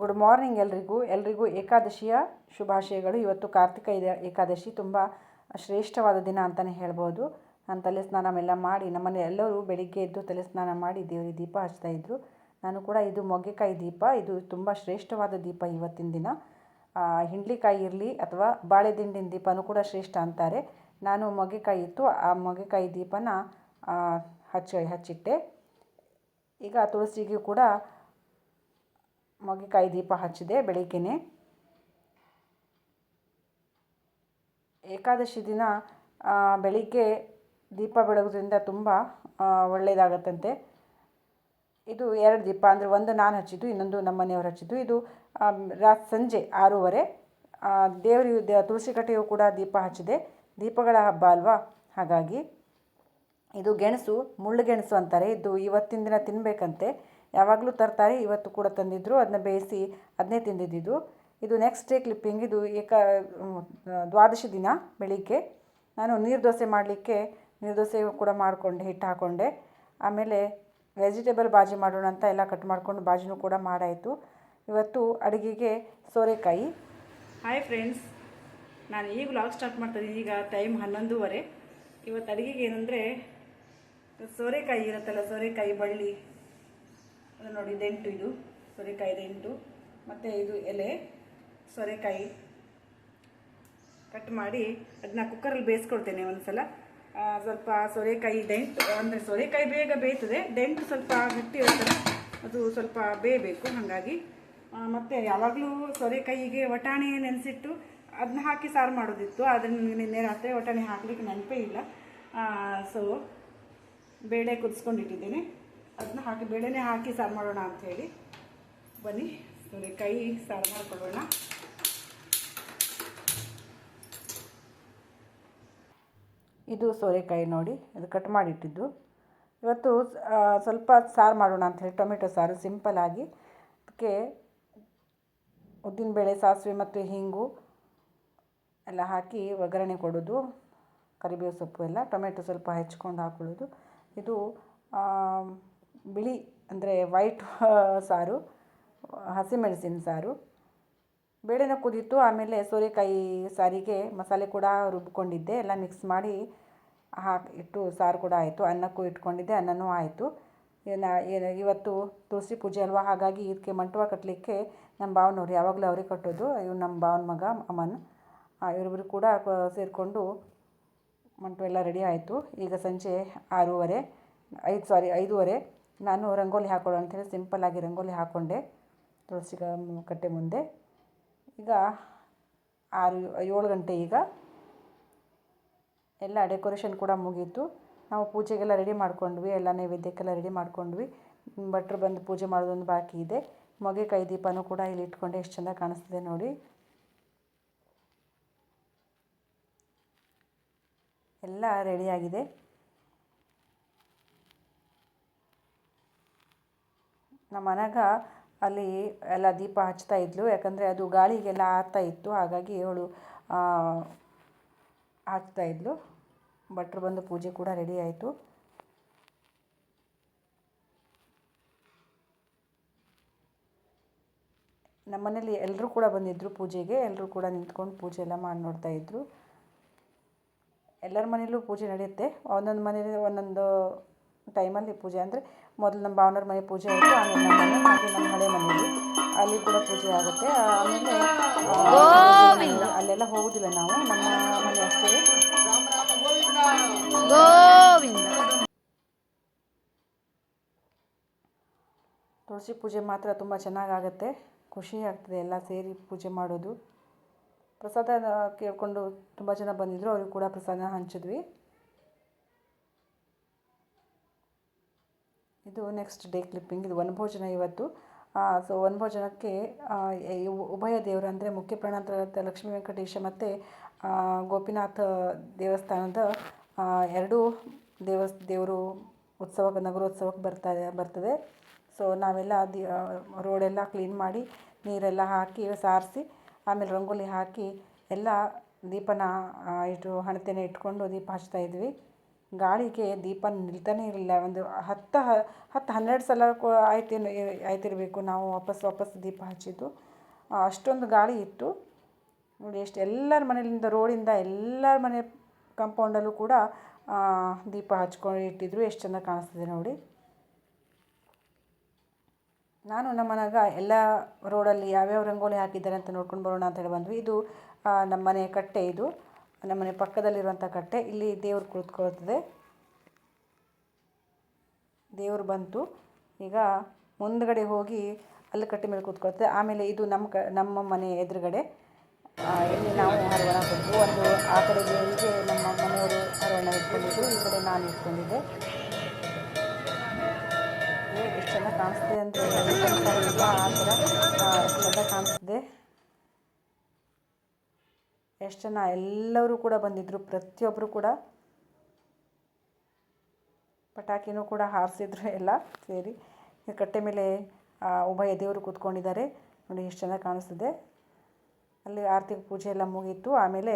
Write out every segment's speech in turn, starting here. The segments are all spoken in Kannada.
ಗುಡ್ ಮಾರ್ನಿಂಗ್ ಎಲ್ರಿಗೂ. ಎಲ್ರಿಗೂ ಏಕಾದಶಿಯ ಶುಭಾಶಯಗಳು. ಇವತ್ತು ಕಾರ್ತಿಕ ಇದೆ. ಏಕಾದಶಿ ತುಂಬ ಶ್ರೇಷ್ಠವಾದ ದಿನ ಅಂತಲೇ ಹೇಳ್ಬೋದು. ನಾನು ತಲೆ ಸ್ನಾನ ಎಲ್ಲ ಮಾಡಿ, ನಮ್ಮನೆ ಎಲ್ಲರೂ ಬೆಳಿಗ್ಗೆ ಎದ್ದು ತಲೆ ಸ್ನಾನ ಮಾಡಿ ದೇವರಿಗೆ ದೀಪ ಹಚ್ತಾ ಇದ್ದರು ನಾನು ಕೂಡ ಇದು ಮೊಗ್ಗೆಕಾಯಿ ದೀಪ. ಇದು ತುಂಬ ಶ್ರೇಷ್ಠವಾದ ದೀಪ ಇವತ್ತಿನ ದಿನ. ಹಿಂಡ್ಲಿಕಾಯಿ ಇರಲಿ ಅಥವಾ ಬಾಳೆದಿಂಡಿನ ದೀಪನೂ ಕೂಡ ಶ್ರೇಷ್ಠ ಅಂತಾರೆ. ನಾನು ಮೊಗ್ಗೆಕಾಯಿ ಇತ್ತು. ಆ ಮೊಗ್ಗೆಕಾಯಿ ದೀಪನ ಹಚ್ಚ, ಹಚ್ಚಿಟ್ಟೆ. ಈಗ ತುಳಸಿಗೂ ಕೂಡ ಮೊಗ್ಗೆಕಾಯಿ ದೀಪ ಹಚ್ಚಿದೆ ಬೆಳಿಗ್ಗೆನೆ. ಏಕಾದಶಿ ದಿನ ಬೆಳಿಗ್ಗೆ ದೀಪ ಬೆಳಗೋದ್ರಿಂದ ತುಂಬ ಒಳ್ಳೆಯದಾಗತ್ತಂತೆ ಇದು ಎರಡು ದೀಪ, ಅಂದರೆ ಒಂದು ನಾನು ಹಚ್ಚಿದ್ದು, ಇನ್ನೊಂದು ನಮ್ಮ ಮನೆಯವರು ಹಚ್ಚಿದ್ದು. ಇದು ರಾ, ಸಂಜೆ ಆರೂವರೆ ದೇವರಿಗೆ ತುಳಸಿ ಕಟ್ಟೆಯು ಕೂಡ ದೀಪ ಹಚ್ಚಿದೆ. ದೀಪಗಳ ಹಬ್ಬ ಅಲ್ವಾ? ಹಾಗಾಗಿ, ಇದು ಗೆಣಸು, ಮುಳ್ಳು ಗೆಣಸು ಅಂತಾರೆ. ಇದು ಇವತ್ತಿನ ದಿನ ತಿನ್ನಬೇಕಂತೆ ಯಾವಾಗಲೂ ತರ್ತಾರೆ, ಇವತ್ತು ಕೂಡ ತಂದಿದ್ದರು ಅದನ್ನ ಬೇಯಿಸಿ ಅದನ್ನೇ ತಿಂದಿದ್ದಿದ್ದು ಇದು ನೆಕ್ಸ್ಟ್ ಡೇ ಕ್ಲಿಪ್ಪಿಂಗ್ ಇದು ಏಕ ದ್ವಾದಶಿ ದಿನ ಬೆಳಿಗ್ಗೆ. ನಾನು ನೀರು ದೋಸೆ ಮಾಡಲಿಕ್ಕೆ, ನೀರು ದೋಸೆ ಕೂಡ ಮಾಡಿಕೊಂಡೆ, ಹಿಟ್ಟು ಹಾಕ್ಕೊಂಡೆ ಆಮೇಲೆ ವೆಜಿಟೇಬಲ್ ಬಾಜಿ ಮಾಡೋಣ ಅಂತ ಎಲ್ಲ ಕಟ್ ಮಾಡಿಕೊಂಡು ಬಾಜಿನೂ ಕೂಡ ಮಾಡಾಯಿತು. ಇವತ್ತು ಅಡುಗೆಗೆ ಸೋರೆಕಾಯಿ. ಹಾಯ್ ಫ್ರೆಂಡ್ಸ್ ನಾನು ಈಗ ವ್ಲಾಗ್ ಸ್ಟಾರ್ಟ್ ಮಾಡ್ತಾಯಿದ್ದೀನಿ ಈಗ ಟೈಮ್ ಹನ್ನೊಂದೂವರೆ. ಇವತ್ತು ಅಡುಗೆಗೆ ಏನಂದರೆ ಸೋರೆಕಾಯಿ ಇರುತ್ತಲ್ಲ, ಸೋರೆಕಾಯಿ ಬಳ್ಳಿ. ಅದು ನೋಡಿ ದೆಂಟು ಇದು. ಸೋರೆಕಾಯಿ ದೆಂಟು ಮತ್ತು ಇದು ಎಲೆ, ಸೋರೆಕಾಯಿ. ಕಟ್ ಮಾಡಿ ಅದನ್ನ ಕುಕ್ಕರಲ್ಲಿ ಬೇಯಿಸ್ಕೊಡ್ತೇನೆ ಒಂದು ಸಲ ಸ್ವಲ್ಪ ಸೋರೆಕಾಯಿ ಡೆಂಟು, ಅಂದರೆ ಸೋರೆಕಾಯಿ ಬೇಗ ಬೇಯ್ತದೆ. ಡೆಂಟು ಸ್ವಲ್ಪ ಗಟ್ಟಿ ಇರ್ತದೆ ಅದು ಸ್ವಲ್ಪ ಬೇಯಬೇಕು, ಹಾಗಾಗಿ. ಮತ್ತು ಯಾವಾಗಲೂ ಸೋರೆಕಾಯಿಗೆ ವಟಾಣಿ ನೆನೆಸಿಟ್ಟು ಅದನ್ನ ಹಾಕಿ ಸಾರು ಮಾಡೋದಿತ್ತು. ಅದನ್ನು ನಿನ್ನೆ ರಾತ್ರಿ ವಟಾಣಿ ಹಾಕಲಿಕ್ಕೆ ನೆನಪೇ ಇಲ್ಲ. ಸೊ ಬೇಳೆ ಕುದಿಸ್ಕೊಂಡಿಟ್ಟಿದ್ದೇನೆ. ಅದನ್ನ ಹಾಕಿ, ಬೇಳೆನೇ ಹಾಕಿ ಸಾರು ಮಾಡೋಣ ಅಂಥೇಳಿ ಬನ್ನಿ ಸೋರೆಕಾಯಿ ಸಾರು ಮಾಡ್ಕೊಳ್ಳೋಣ ಇದು ಸೋರೆಕಾಯಿ ನೋಡಿ, ಇದು ಕಟ್ ಮಾಡಿಟ್ಟಿದ್ದು. ಇವತ್ತು ಸ್ವಲ್ಪ ಸಾರು ಮಾಡೋಣ ಅಂಥೇಳಿ ಟೊಮೆಟೊ ಸಾರು ಸಿಂಪಲ್ಲಾಗಿ ಅದಕ್ಕೆ ಉದ್ದಿನಬೇಳೆ, ಸಾಸಿವೆ ಮತ್ತು ಹಿಂಗು ಎಲ್ಲ ಹಾಕಿ ಒಗ್ಗರಣೆ ಕೊಡೋದು, ಕರಿಬೇವು ಸೊಪ್ಪು ಎಲ್ಲ, ಟೊಮೆಟೊ ಸ್ವಲ್ಪ ಹೆಚ್ಕೊಂಡು ಹಾಕೊಳ್ಳೋದು. ಇದು ಬಿಳಿ, ಅಂದರೆ ವೈಟ್ ಸಾರು ಹಸಿಮೆಣಸಿನ ಸಾರು. ಬೇಳೆನ ಕುದೀತು ಆಮೇಲೆ ಸೋರೆಕಾಯಿ ಸಾರಿಗೆ ಮಸಾಲೆ ಕೂಡ ರುಬ್ಕೊಂಡಿದ್ದೆ. ಎಲ್ಲ ಮಿಕ್ಸ್ ಮಾಡಿ ಹಾಕಿ, ಇಟ್ಟು ಸಾರು ಕೂಡ ಆಯಿತು. ಅನ್ನಕ್ಕೂ ಇಟ್ಕೊಂಡಿದ್ದೆ, ಅನ್ನನೂ ಆಯಿತು. ಏನ ಇವತ್ತು ತುಳಸಿ ಪೂಜೆ ಅಲ್ವಾ? ಹಾಗಾಗಿ ಇದಕ್ಕೆ ಮಂಟುವ ಕಟ್ಟಲಿಕ್ಕೆ ನಮ್ಮ ಭಾವನವ್ರು ಯಾವಾಗಲೂ ಅವರೇ ಕಟ್ಟೋದು. ಇವ್ರು ನಮ್ಮ ಭಾವನ ಮಗ, ಅಮನ್. ಇವರಿಬ್ಬರು ಕೂಡ ಸೇರಿಕೊಂಡು ಮಂಟಪ ಎಲ್ಲ ರೆಡಿ ಆಯಿತು. ಈಗ ಸಂಜೆ ಆರೂವರೆ, ಐದು ಸಾರಿ ಐದೂವರೆ. ನಾನು ರಂಗೋಲಿ ಹಾಕೊಳ್ಳೋ ಅಂತೇಳಿ ಸಿಂಪಲ್ಲಾಗಿ ರಂಗೋಲಿ ಹಾಕ್ಕೊಂಡೆ ತುಳಸಿ ಕಟ್ಟೆ ಮುಂದೆ. ಈಗ ಆರು, ಏಳು ಗಂಟೆ ಈಗ. ಎಲ್ಲ ಡೆಕೋರೇಷನ್ ಕೂಡ ಮುಗೀತು. ನಾವು ಪೂಜೆಗೆಲ್ಲ ರೆಡಿ ಮಾಡ್ಕೊಂಡ್ವಿ, ಎಲ್ಲ ನೈವೇದ್ಯಕ್ಕೆಲ್ಲ ರೆಡಿ ಮಾಡ್ಕೊಂಡ್ವಿ. ಭಟ್ರು ಬಂದು ಪೂಜೆ ಮಾಡೋದೊಂದು ಬಾಕಿ ಇದೆ. ಮೊಗೆಕಾಯಿ ದೀಪನೂ ಕೂಡ ಇಲ್ಲಿ ಇಟ್ಕೊಂಡೆ, ಎಷ್ಟು ಚೆಂದ ಕಾಣಿಸ್ತಿದೆ ನೋಡಿ. ಎಲ್ಲ ರೆಡಿಯಾಗಿದೆ ನಮ್ಮ ಮನೆಗ ಅಲ್ಲಿ ಎಲ್ಲ ದೀಪ ಹಚ್ತಾ ಇದ್ಲು. ಯಾಕಂದರೆ ಅದು ಗಾಳಿಗೆಲ್ಲ ಆರ್ತಾ ಇತ್ತು. ಹಾಗಾಗಿ ಅವಳು ಹಾಕ್ತಾ ಇದ್ಲು. ಭಟ್ರು ಬಂದು ಪೂಜೆ ಕೂಡ ರೆಡಿ ಆಯಿತು. ನಮ್ಮನೇಲಿ ಎಲ್ಲರೂ ಕೂಡ ಬಂದಿದ್ದರು ಪೂಜೆಗೆ. ಎಲ್ಲರೂ ಕೂಡ ನಿಂತ್ಕೊಂಡು ಪೂಜೆ ಎಲ್ಲ ಮಾಡಿ ನೋಡ್ತಾ ಇದ್ದರು ಎಲ್ಲರ ಮನೇಲೂ ಪೂಜೆ ನಡೆಯುತ್ತೆ. ಒಂದೊಂದು ಮನೇಲಿ ಒಂದೊಂದು ಟೈಮಲ್ಲಿ ಪೂಜೆ. ಅಂದರೆ ಮೊದಲು ನಮ್ಮ ಭಾವನವ್ರ ಮನೆ ಪೂಜೆ ಆಯಿತು ಆಮೇಲೆ ನಮ್ಮ ಮನೆ ಹಾಗೆ ನಮ್ಮ ಹಳೆ ಮನೆಯಲ್ಲಿ. ಅಲ್ಲಿ ಕೂಡ ಪೂಜೆ ಆಗುತ್ತೆ. ಆಮೇಲೆ ಅಲ್ಲೆಲ್ಲ ಹೋಗೋದಿಲ್ಲ ನಾವು. ನಮ್ಮ ಮನೆ ಅಷ್ಟೇ. ತುಳಸಿ ಪೂಜೆ ಮಾತ್ರ ತುಂಬ ಚೆನ್ನಾಗಾಗತ್ತೆ. ಖುಷಿ ಆಗ್ತದೆ ಎಲ್ಲ ಸೇರಿ ಪೂಜೆ ಮಾಡೋದು. ಪ್ರಸಾದ ಕೇಳಿಕೊಂಡು ತುಂಬ ಜನ ಬಂದಿದ್ದರು ಅವ್ರಿಗೆ ಕೂಡ ಪ್ರಸಾದ ಹಂಚಿದ್ವಿ. ಇದು ನೆಕ್ಸ್ಟ್ ಡೇ ಕ್ಲಿಪ್ಪಿಂಗ್ ಇದು ವನಭೋಜನ ಇವತ್ತು. ಸೊ ವನಭೋಜನಕ್ಕೆ ಉಭಯ ದೇವರು ಅಂದರೆ ಮುಖ್ಯ ಪ್ರಾಣಾಂತರ ಲಕ್ಷ್ಮೀ ವೆಂಕಟೇಶ ಮತ್ತು ಗೋಪಿನಾಥ ದೇವಸ್ಥಾನದ ಎರಡೂ ದೇವಸ್, ದೇವರು ಉತ್ಸವಕ್ಕೆ ನಗರೋತ್ಸವಕ್ಕೆ ಬರ್ತಾರೆ ಬರ್ತದೆ. ಸೊ ನಾವೆಲ್ಲ ದಿ ರೋಡೆಲ್ಲ ಕ್ಲೀನ್ ಮಾಡಿ ನೀರೆಲ್ಲ ಹಾಕಿ ಸಾರಿಸಿ, ಆಮೇಲೆ ರಂಗೋಲಿ ಹಾಕಿ ಎಲ್ಲ ದೀಪನ ಇಟ್ಟು ಹಣತೆನ ಇಟ್ಕೊಂಡು ದೀಪ ಹಚ್ತಾ ಇದ್ವಿ. ಗಾಳಿಗೆ ದೀಪ ನಿಲ್ತಾನೆ ಇರಲಿಲ್ಲ. ಒಂದು ಹತ್ತು ಹತ್ತು ಹನ್ನೆರಡು ಸಲ ಆಯ್ತೇನು ಆಯ್ತಿರಬೇಕು. ನಾವು ವಾಪಸ್ ವಾಪಸ್ ದೀಪ ಹಚ್ಚಿದ್ದು. ಅಷ್ಟೊಂದು ಗಾಳಿ ಇತ್ತು. ನೋಡಿ, ಎಷ್ಟು ಎಲ್ಲರ ಮನೆಯಿಂದ ರೋಡಿಂದ ಎಲ್ಲರ ಮನೆ ಕಂಪೌಂಡಲ್ಲೂ ಕೂಡ ದೀಪ ಹಚ್ಕೊಂಡು ಇಟ್ಟಿದ್ರು ಎಷ್ಟು ಚೆಂದ ಕಾಣಿಸ್ತಿದೆ ನೋಡಿ. ನಾನು ನಮ್ಮ ಮನೆಗ ಎಲ್ಲ ರೋಡಲ್ಲಿ ಯಾವ್ಯಾವ ರಂಗೋಲಿ ಹಾಕಿದ್ದಾರೆ ಅಂತ ನೋಡ್ಕೊಂಡು ಬರೋಣ ಅಂತ ಹೇಳಿ ಬಂದ್ವಿ. ಇದು ನಮ್ಮ ಮನೆ ಕಟ್ಟೆ ಇದು. ನಮ್ಮ ಮನೆ ಪಕ್ಕದಲ್ಲಿರುವಂಥ ಕಟ್ಟೆ ಇಲ್ಲಿ ದೇವರು ಕುಳಿತುಕೊಳ್ತದೆ ದೇವರು ಬಂತು ಈಗ ಮುಂದ್ಗಡೆ ಹೋಗಿ ಅಲ್ಲಿ ಕಟ್ಟೆ ಮೇಲೆ ಕೂತ್ಕೊಳ್ತದೆ ಆಮೇಲೆ ಇದು ನಮ್ಮ ಕ ನಮ್ಮ ಮನೆ ಎದುರುಗಡೆ ಇಲ್ಲಿ ನಾವು ಹರವಣ ಕೊಟ್ಟು ಒಂದು ಆ ಕಡೆ ದೇವರಿಗೆ ನಮ್ಮ ಮನೆಯವರು ಹರವಣ ಇಟ್ಕೊಂಡಿದ್ದು ಈ ಕಡೆ ನಾನು ಇಟ್ಕೊಂಡಿದ್ದೆ ಎಷ್ಟು ಚೆನ್ನಾಗಿ ಕಾಣಿಸ್ತದೆ ಅಂತ ಆ ಥರ ಕಾಣಿಸ್ತಿದೆ ಎಷ್ಟು ಜನ? ಎಲ್ಲರೂ ಕೂಡ ಬಂದಿದ್ದರು ಪ್ರತಿಯೊಬ್ಬರು ಕೂಡ ಪಟಾಕಿನೂ ಕೂಡ ಹಾರಿಸಿದ್ರು ಎಲ್ಲ ಸೇರಿ. ಕಟ್ಟೆ ಮೇಲೆ ಉಭಯ ದೇವರು ಕೂತ್ಕೊಂಡಿದ್ದಾರೆ. ನೋಡಿ ಎಷ್ಟು ಚೆನ್ನಾಗಿ ಕಾಣಿಸ್ತಿದೆ. ಅಲ್ಲಿ ಆರತಿ ಪೂಜೆ ಎಲ್ಲ ಮುಗೀತು. ಆಮೇಲೆ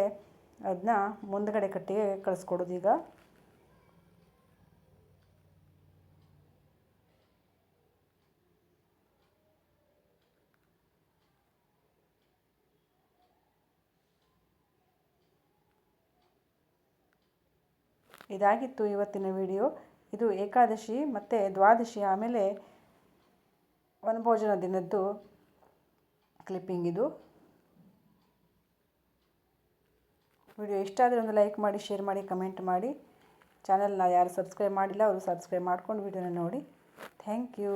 ಅದನ್ನ ಮುಂದಗಡೆ ಕಟ್ಟಿಗೆ ಕಳಿಸ್ಕೊಡೋದು ಈಗ. ಇದಾಗಿತ್ತು ಇವತ್ತಿನ ವಿಡಿಯೋ. ಇದು ಏಕಾದಶಿ ಮತ್ತು ದ್ವಾದಶಿ ಆಮೇಲೆ ವನಭೋಜನ ದಿನದ್ದು ಕ್ಲಿಪ್ಪಿಂಗ್ ಇದು. ವಿಡಿಯೋ ಇಷ್ಟ ಆದರೆ ಒಂದು ಲೈಕ್ ಮಾಡಿ ಶೇರ್ ಮಾಡಿ ಕಮೆಂಟ್ ಮಾಡಿ. ಚಾನಲ್ನ ಯಾರು ಸಬ್ಸ್ಕ್ರೈಬ್ ಮಾಡಿಲ್ಲ, ಅವರು ಸಬ್ಸ್ಕ್ರೈಬ್ ಮಾಡ್ಕೊಂಡು ವಿಡಿಯೋನ ನೋಡಿ. Thank you